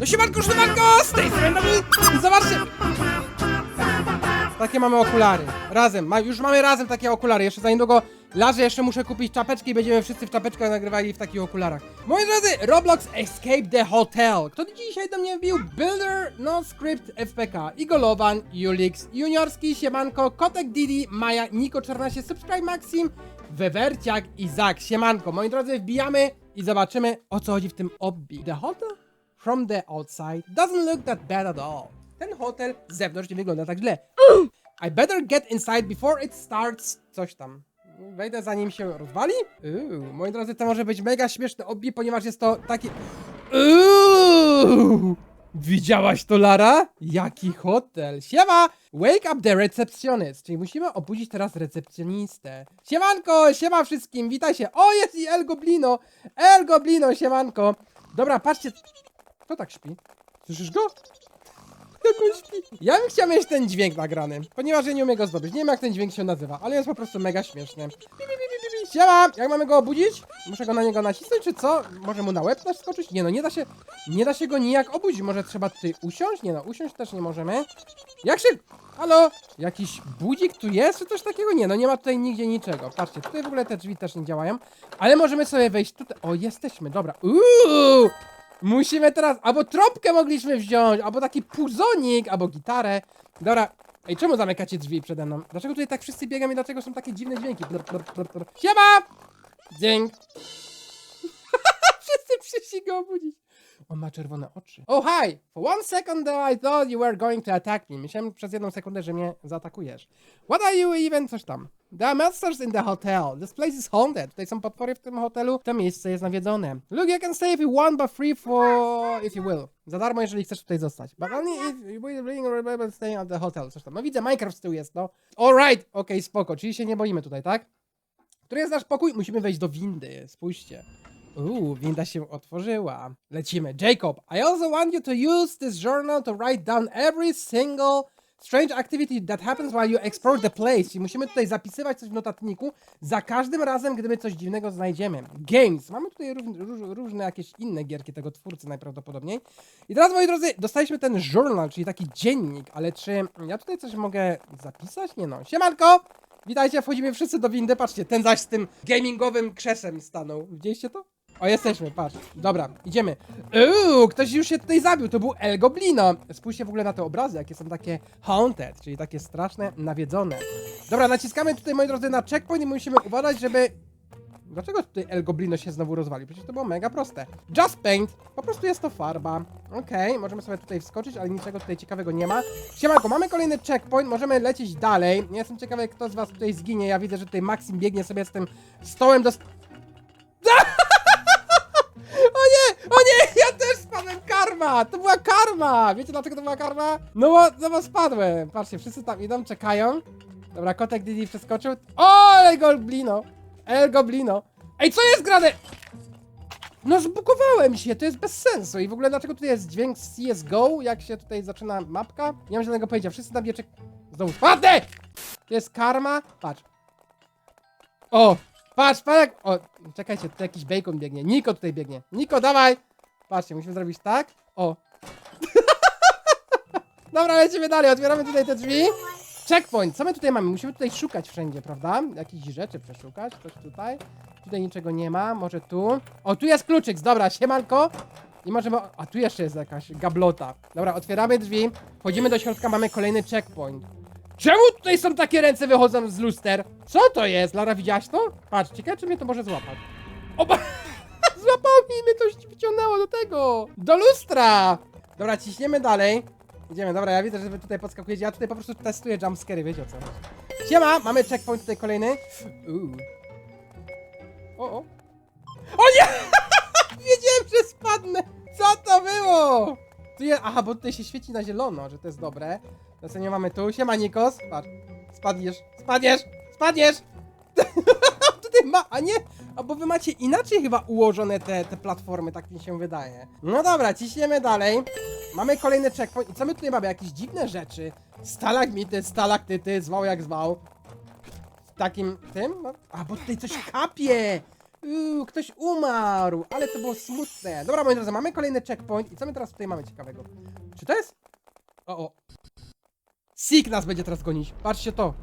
No siemanko, siemanko! Z tej strony! Zobaczcie! Takie mamy okulary. Razem. Ma, już mamy razem takie okulary. Jeszcze za niedługo Larze jeszcze muszę kupić czapeczki i będziemy wszyscy w czapeczkach nagrywali w takich okularach. Moi drodzy, Roblox Escape the Hotel. Kto dzisiaj do mnie wbił? Builder, No Script, FPK, Igolowan, Julix, Juniorski, Siemanko, Kotek Didi, Maja, Niko 14, Subscribe Maxim, Wewerciak i Zak. Siemanko. Moi drodzy, wbijamy i zobaczymy o co chodzi w tym obbi. The hotel from the outside doesn't look that bad at all. Ten hotel z zewnątrz nie wygląda tak źle. I better get inside before it starts. Coś tam. Wejdę zanim się rozwali? Uuu, moi drodzy, to może być mega śmieszne obbi, ponieważ jest to taki... Uuu! Widziałaś to, Lara? Jaki hotel? Siema! Wake up the receptionist, czyli musimy obudzić teraz recepcjonistę. Siemanko, siema wszystkim, witaj się. O, jest i El Goblino! El Goblino, siemanko. Dobra, patrzcie. Kto tak śpi? Słyszysz go? Jak on śpi? Ja bym chciał mieć ten dźwięk nagrany, ponieważ ja nie umiem go zdobyć. Nie wiem jak ten dźwięk się nazywa, ale jest po prostu mega śmieszny. Siema! Jak mamy go obudzić? Muszę go na niego nacisnąć, czy co? Może mu na łeb naskoczyć? Nie no, nie da się, nie da się go nijak obudzić. Może trzeba tutaj usiąść? Nie no, usiąść też nie możemy. Jak się... Halo? Jakiś budzik tu jest, czy coś takiego? Nie no, nie ma tutaj nigdzie niczego. Patrzcie, tutaj w ogóle te drzwi też nie działają, ale możemy sobie wejść tutaj. O, jesteśmy, dobra. Uuu! Musimy teraz, albo tropkę mogliśmy wziąć, albo taki puzonik, albo gitarę. Dobra, ej, czemu zamykacie drzwi przede mną? Dlaczego tutaj tak wszyscy biegamy i dlaczego są takie dziwne dźwięki? Blur, blur, blur, blur. Siema! Dzięk. wszyscy przyszli go obudzić. On ma czerwone oczy. Oh hi! For one second I thought you were going to attack me. Myślałem przez jedną sekundę, że mnie zaatakujesz. What are you even? Coś tam. There are monsters in the hotel. This place is haunted. Tutaj są potwory w tym hotelu. To miejsce jest nawiedzone. Look, you can stay if you want, but free for if you will. Za darmo, jeżeli chcesz tutaj zostać. But only if you will bring remember staying at the hotel. Coś tam. No widzę, Minecraft z tyłu jest, no. Alright, okej, spoko. Czyli się nie boimy tutaj, tak? Który jest nasz pokój? Musimy wejść do windy. Spójrzcie. Uuu, winda się otworzyła. Lecimy. Jacob, I also want you to use this journal to write down every single strange activity that happens while you explore the place. Czyli musimy tutaj zapisywać coś w notatniku za każdym razem, gdyby coś dziwnego znajdziemy. Games. Mamy tutaj róż, róż, różne jakieś inne gierki tego twórcy najprawdopodobniej. I teraz, moi drodzy, dostaliśmy ten journal, czyli taki dziennik, ale czy ja tutaj coś mogę zapisać? Nie no. Siemanko! Witajcie, wchodzimy wszyscy do windy. Patrzcie, ten zaś z tym gamingowym krzesłem stanął. Widzieliście to? O, jesteśmy, patrz. Dobra, idziemy. Uuu, ktoś już się tutaj zabił, to był El Goblino. Spójrzcie w ogóle na te obrazy, jakie są takie haunted, czyli takie straszne, nawiedzone. Dobra, naciskamy tutaj, moi drodzy, na checkpoint i musimy uważać, żeby... Dlaczego tutaj El Goblino się znowu rozwalił? Przecież to było mega proste. Just Paint, po prostu jest to farba. Okej, możemy sobie tutaj wskoczyć, ale niczego tutaj ciekawego nie ma. Siemanko, mamy kolejny checkpoint, możemy lecieć dalej. Nie jestem ciekawy, kto z was tutaj zginie. Ja widzę, że tutaj Maxim biegnie sobie z tym stołem do... Nie! O nie! Ja też spadłem! Karma! To była karma! Wiecie dlaczego to była karma? No bo, no bo spadłem. Patrzcie, wszyscy tam idą, czekają. Dobra, kotek Didi przeskoczył. O, El Goblino! El Goblino! Ej, co jest grane? No zbukowałem się, to jest bez sensu. I w ogóle dlaczego tutaj jest dźwięk z CSGO, jak się tutaj zaczyna mapka? Nie mam żadnego pojęcia, wszyscy tam wiecie... Znowu spadnę! To jest karma. Patrz. O! Patrz, patrz. O, czekajcie, tu jakiś bacon biegnie. Niko tutaj biegnie. Niko, dawaj! Patrzcie, musimy zrobić tak. O. Dobra, lecimy dalej. Otwieramy tutaj te drzwi. Checkpoint. Co my tutaj mamy? Musimy tutaj szukać wszędzie, prawda? Jakichś rzeczy przeszukać. Coś tutaj. Tutaj niczego nie ma. Może tu. O, tu jest kluczyk. Dobra, siemanko. I możemy... A tu jeszcze jest jakaś gablota. Dobra, otwieramy drzwi. Wchodzimy do środka, mamy kolejny checkpoint. Czemu tutaj są takie ręce wychodzą z luster? Co to jest? Lara, widziałaś to? Patrz, ciekawe, czy mnie to może złapać. Oba... Złapało mi i mnie coś wyciągnęło do tego. Do lustra. Dobra, ciśniemy dalej. Idziemy, dobra, ja widzę, że wy tutaj podskakujecie. Ja tutaj po prostu testuję jumpscary, wiecie o co. Siema, mamy checkpoint tutaj kolejny. Uuu. O. O Jest, aha, bo tutaj się świeci na zielono, że to jest dobre. Następnie mamy tu. Siema, Nikos. Patrz. Spadniesz, spadniesz, spadniesz! tutaj ma, a nie? A bo wy macie inaczej chyba ułożone te, te platformy, tak mi się wydaje. No dobra, ciśniemy dalej. Mamy kolejny checkpoint. I co my tutaj mamy? Jakieś dziwne rzeczy. Stalagmity, stalaktyty, zwał jak zwał. W takim tym? No. A, bo tutaj coś kapie! Uuu, ktoś umarł, ale to było smutne. Dobra, moi drodzy, mamy kolejny checkpoint i co my teraz tutaj mamy ciekawego? Czy to jest? O, o. Sik nas będzie teraz gonić. Patrzcie to.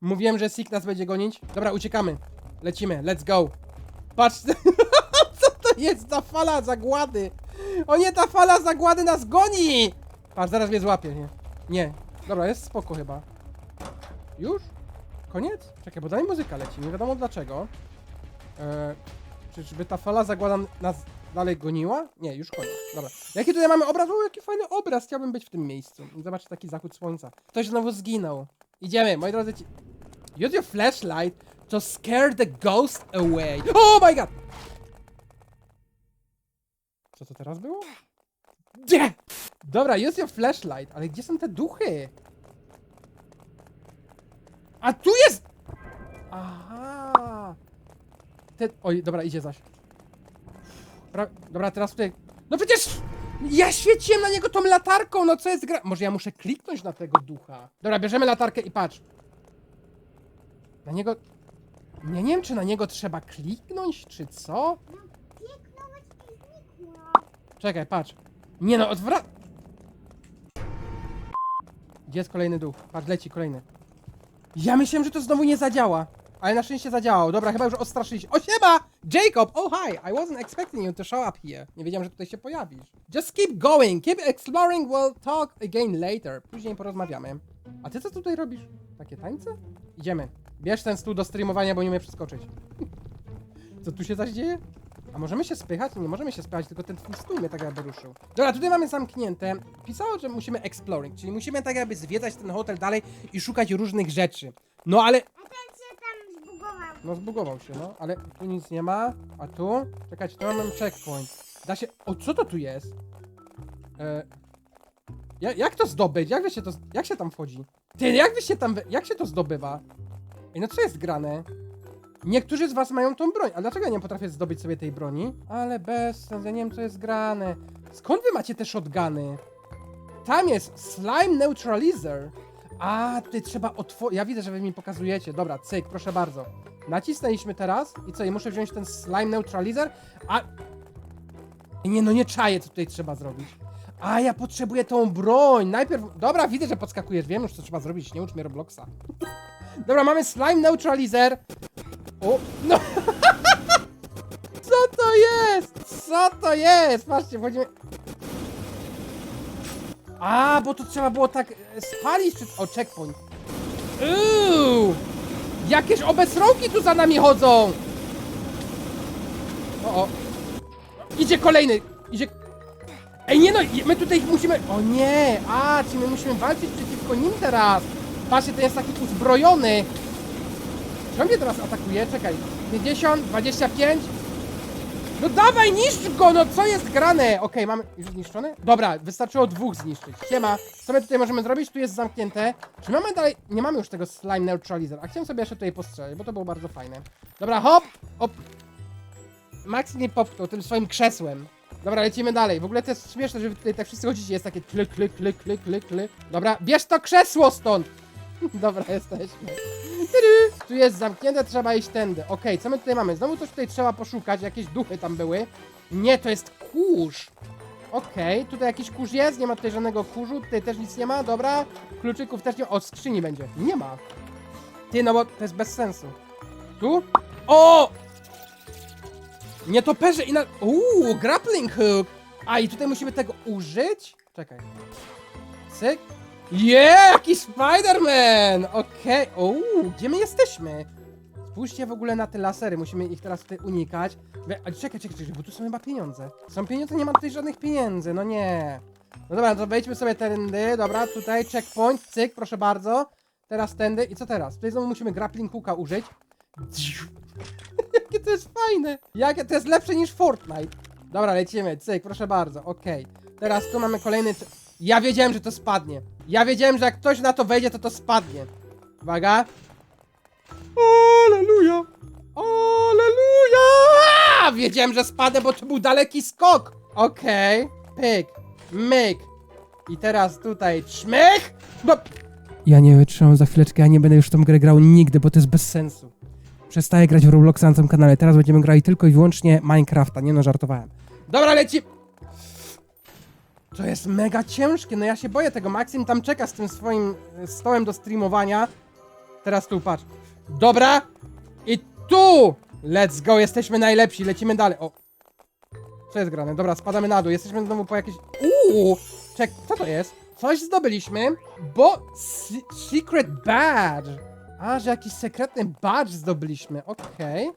Mówiłem, że Sik nas będzie gonić. Dobra, uciekamy. Lecimy, let's go. Patrzcie. co to jest ta fala zagłady? O nie, ta fala zagłady nas goni! Patrz, zaraz mnie złapie, nie? Nie. Dobra, jest spoko chyba. Już? Koniec? Czekaj, bo dalej muzyka leci, nie wiadomo dlaczego. Eee, czyżby ta fala zagłada nas dalej goniła? Nie, już koniec. Dobra. Jaki tutaj mamy obraz? O, jaki fajny obraz. Chciałbym być w tym miejscu. Zobaczcie taki zachód słońca. Ktoś znowu zginął. Idziemy, moi drodzy. Ci... Use your flashlight to scare the ghost away. Oh my god! Co to teraz było? Gdzie? Dobra, use your flashlight, ale gdzie są te duchy? A tu jest! Aha! Te... Oj, dobra, idzie zaś. Dobra, dobra, teraz tutaj... No przecież... Ja świeciłem na niego tą latarką, no co jest gra... Może ja muszę kliknąć na tego ducha? Dobra, bierzemy latarkę i patrz. Na niego... Ja nie wiem, czy na niego trzeba kliknąć, czy co? Znikło. Czekaj, patrz. Nie no, odwra... Gdzie jest kolejny duch? Patrz, leci kolejny. Ja myślałem, że to znowu nie zadziała. Ale na szczęście zadziałało. Dobra, chyba już odstraszyliście. O, siema! Jacob! Oh, hi! I wasn't expecting you to show up here. Nie wiedziałem, że tutaj się pojawisz. Just keep going. Keep exploring. We'll talk again later. Później porozmawiamy. A ty co tutaj robisz? Takie tańce? Idziemy. Bierz ten stół do streamowania, bo nie umiem przeskoczyć. Co tu się zaś dzieje? A możemy się spychać? Nie możemy się spychać, tylko ten stół mnie tak jakby ruszył. Dobra, tutaj mamy zamknięte. Pisało, że musimy exploring, czyli musimy tak jakby zwiedzać ten hotel dalej i szukać różnych rzeczy. No ale... A ten się tam zbugował. No zbugował się, no, ale tu nic nie ma. A tu? Czekajcie, tu mamy checkpoint. Da się... O, co to tu jest? E... Ja, jak to zdobyć? Jak się to... Jak się tam wchodzi? Ty, jak wy się tam... Jak się to zdobywa? Ej, no co jest grane? Niektórzy z was mają tą broń, a dlaczego ja nie potrafię zdobyć sobie tej broni? Ale bez sensu, ja nie wiem co jest grane. Skąd wy macie te shotguny? Tam jest Slime Neutralizer. A, tutaj trzeba otworzyć. Ja widzę, że wy mi pokazujecie. Dobra, cyk, proszę bardzo. Nacisnęliśmy teraz i co, i muszę wziąć ten Slime Neutralizer, a... Nie, no nie czaję, co tutaj trzeba zrobić. A, ja potrzebuję tą broń. Najpierw... Dobra, widzę, że podskakujesz. Wiem już, co trzeba zrobić. Nie ucz mnie Robloxa. Dobra, mamy Slime Neutralizer. O, no. Co to jest? Co to jest? Patrzcie, wchodzimy. A, bo to trzeba było tak e, spalić. O, checkpoint. Uuu! Jakieś obesrołki tu za nami chodzą! O, o. Idzie kolejny! Idzie... Ej, nie no, my tutaj ich musimy... O nie! A, czyli my musimy walczyć przeciwko nim teraz! Patrzcie, ten jest taki uzbrojony! Czy on mnie teraz atakuje? Czekaj. 50, 25. No dawaj, niszcz go! No co jest grane? Okej, mamy. Już zniszczony? Dobra, wystarczyło dwóch zniszczyć. Siema. Co my tutaj możemy zrobić? Tu jest zamknięte. Czy mamy dalej. Nie mamy już tego slime neutralizer. A chciałem sobie jeszcze tutaj postrzelać, bo to było bardzo fajne. Dobra, hop! Hop! Max nie popchnął tym swoim krzesłem. Dobra, lecimy dalej. W ogóle to jest śmieszne, że wy tutaj tak wszyscy chodzicie. Jest takie klik, klik, klik, klik, klik, klik. Dobra, bierz to krzesło stąd! Dobra, jesteśmy. Tu jest zamknięte, trzeba iść tędy. Okej, co my tutaj mamy? Znowu coś tutaj trzeba poszukać, jakieś duchy tam były. Nie, to jest kurz. Okej, tutaj jakiś kurz jest, nie ma tutaj żadnego kurzu, tutaj też nic nie ma, dobra. Kluczyków też nie ma. O, skrzyni będzie. Nie ma. Ty, no bo to jest bez sensu. Tu? O! Nie toperze i na... Uuu, grappling hook! A, i tutaj musimy tego użyć? Czekaj. Cyk. Jaki Spider-Man! Okej, okay. gdzie my jesteśmy? Spójrzcie w ogóle na te lasery, musimy ich teraz tutaj unikać. Ale czekaj, czekaj, czekaj, bo tu są chyba pieniądze. Są pieniądze, nie ma tutaj żadnych pieniędzy, no nie. No dobra, to wejdźmy sobie tędy, dobra, tutaj checkpoint, cyk, proszę bardzo. Teraz tędy i co teraz? Tutaj znowu musimy grappling hooka użyć. Jakie to jest fajne! Jakie to jest lepsze niż Fortnite. Dobra, lecimy, cyk, proszę bardzo, okej. Teraz tu mamy kolejny... Ja wiedziałem, że to spadnie. Ja wiedziałem, że jak ktoś na to wejdzie, to to spadnie. Uwaga. Aleluja! Aleluja! Wiedziałem, że spadę, bo to był daleki skok. Okej. Pyk. Myk. I teraz tutaj czmyk. No. Ja nie wytrzymam za chwileczkę, ja nie będę już w tą grę grał nigdy, bo to jest bez sensu. Przestaję grać w Robloxa na tym kanale. Teraz będziemy grali tylko i wyłącznie Minecrafta. Nie no, żartowałem. Dobra, leci! To jest mega ciężkie, no ja się boję tego. Maxim tam czeka z tym swoim e, stołem do streamowania. Teraz tu, patrz. Dobra. I tu! Let's go, jesteśmy najlepsi, lecimy dalej. O. Co jest grane? Dobra, spadamy na dół. Jesteśmy znowu po jakieś... Uuu! Czek, co to jest? Coś zdobyliśmy, bo... Se secret badge. A, że jakiś sekretny badge zdobyliśmy. Okej.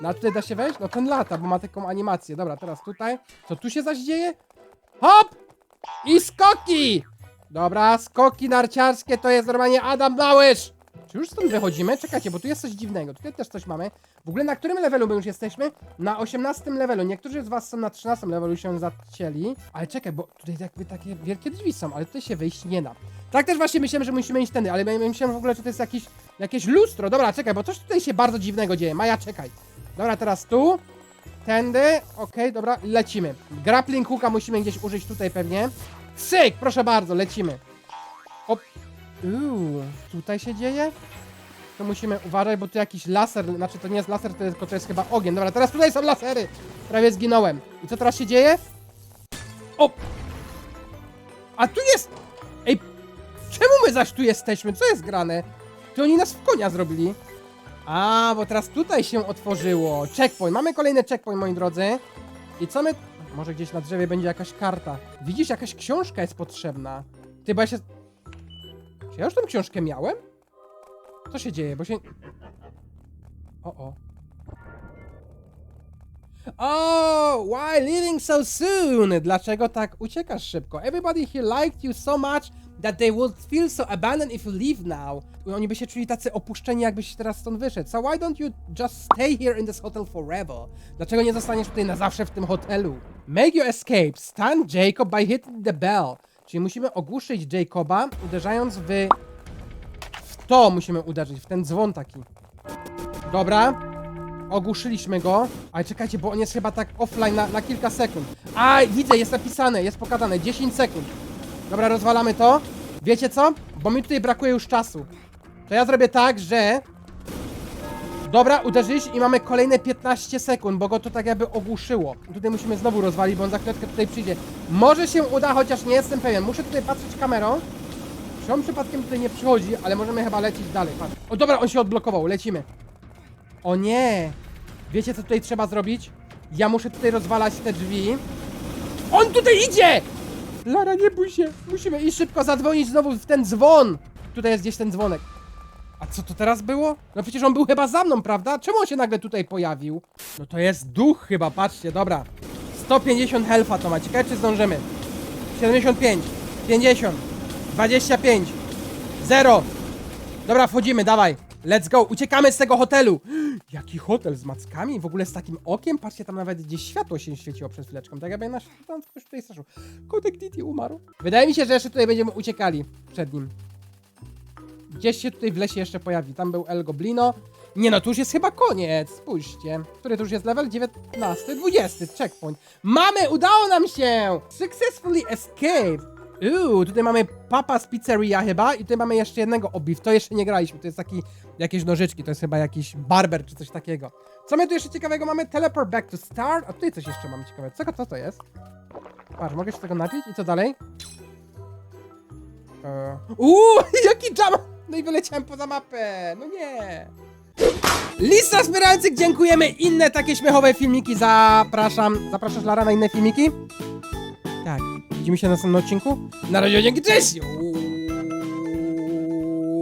No a tutaj da się wejść? No ten lata, bo ma taką animację. Dobra, teraz tutaj. Co tu się zaś dzieje? Hop! I skoki! Dobra, skoki narciarskie to jest normalnie Adam Małysz! Czy już stąd wychodzimy? Czekajcie, bo tu jest coś dziwnego. Tutaj też coś mamy. W ogóle na którym levelu my już jesteśmy? Na 18 levelu. Niektórzy z was są na 13 levelu się zacięli. Ale czekaj, bo tutaj jakby takie wielkie drzwi są, ale tutaj się wejść nie da. Tak też właśnie myślałem, że musimy iść tędy, ale my- myślałem w ogóle, że to jest jakiś, jakieś lustro. Dobra, czekaj, bo coś tutaj się bardzo dziwnego dzieje. Maja, czekaj. Dobra, teraz tu. Tędy. Okej, dobra, lecimy. Grappling hooka musimy gdzieś użyć tutaj pewnie. Syk, proszę bardzo, lecimy. Op. Uuu, tutaj się dzieje? To musimy uważać, bo tu jakiś laser, znaczy to nie jest laser, to jest, tylko to jest chyba ogień. Dobra, teraz tutaj są lasery. Prawie zginąłem. I co teraz się dzieje? O! A tu jest... Ej, czemu my zaś tu jesteśmy? Co jest grane? Czy oni nas w konia zrobili? A, bo teraz tutaj się otworzyło. Checkpoint. Mamy kolejny checkpoint, moi drodzy. I co my... Może gdzieś na drzewie będzie jakaś karta. Widzisz, jakaś książka jest potrzebna. Ty, bo ja się... Czy ja już tą książkę miałem? Co się dzieje, bo się... O, o. Oh, why leaving so soon? Dlaczego tak uciekasz szybko? Everybody here liked you so much that they would feel so abandoned if you leave now. Oni by się czuli tacy opuszczeni, jakbyś teraz stąd wyszedł. So why don't you just stay here in this hotel forever? Dlaczego nie zostaniesz tutaj na zawsze w tym hotelu? Make your escape. Stun Jacob by hitting the bell. Czyli musimy ogłuszyć Jacoba, uderzając w... W to musimy uderzyć, w ten dzwon taki. Dobra. Ogłuszyliśmy go. Ale czekajcie, bo on jest chyba tak offline na, na kilka sekund. A, widzę, jest napisane, jest pokazane. 10 sekund. Dobra, rozwalamy to. Wiecie co? Bo mi tutaj brakuje już czasu. To ja zrobię tak, że... Dobra, uderzyliśmy i mamy kolejne 15 sekund, bo go to tak jakby ogłuszyło. Tutaj musimy znowu rozwalić, bo on za chwileczkę tutaj przyjdzie. Może się uda, chociaż nie jestem pewien. Muszę tutaj patrzeć kamerą. Czy przypadkiem tutaj nie przychodzi, ale możemy chyba lecieć dalej. Patrz. O dobra, on się odblokował, lecimy. O nie! Wiecie co tutaj trzeba zrobić? Ja muszę tutaj rozwalać te drzwi. On tutaj idzie! Lara, nie bój się. Musimy iść szybko zadzwonić znowu w ten dzwon. Tutaj jest gdzieś ten dzwonek. A co to teraz było? No przecież on był chyba za mną, prawda? Czemu on się nagle tutaj pojawił? No to jest duch chyba, patrzcie, dobra. 150 health'a to ma, ciekawe czy zdążymy. 75, 50, 25, 0. Dobra, wchodzimy, dawaj. Let's go, uciekamy z tego hotelu. Jaki hotel z mackami? W ogóle z takim okiem? Patrzcie, tam nawet gdzieś światło się świeciło przed chwileczką. Tak jakby nasz tam ktoś tutaj straszył. Kotek umarł. Wydaje mi się, że jeszcze tutaj będziemy uciekali przed nim. Gdzieś się tutaj w lesie jeszcze pojawi. Tam był El Goblino. Nie no, tu już jest chyba koniec. Spójrzcie. Który to już jest level? 19, 20. Checkpoint. Mamy! Udało nam się! Successfully escaped. Uuu, tutaj mamy papa z pizzeria chyba i tutaj mamy jeszcze jednego obiw. To jeszcze nie graliśmy. To jest taki, jakieś nożyczki. To jest chyba jakiś barber czy coś takiego. Co my tu jeszcze ciekawego mamy? Teleport back to start. A tutaj coś jeszcze mamy ciekawe. Co, co to jest? Patrz, mogę się tego napić i co dalej? Eee, Uuu, jaki jump! No i wyleciałem poza mapę. No nie. Lista wspierających, dziękujemy. Inne takie śmiechowe filmiki zapraszam. Zapraszasz Lara na inne filmiki? Tak. Widzimy się na następnym odcinku. Na razie, dzięki, cześć!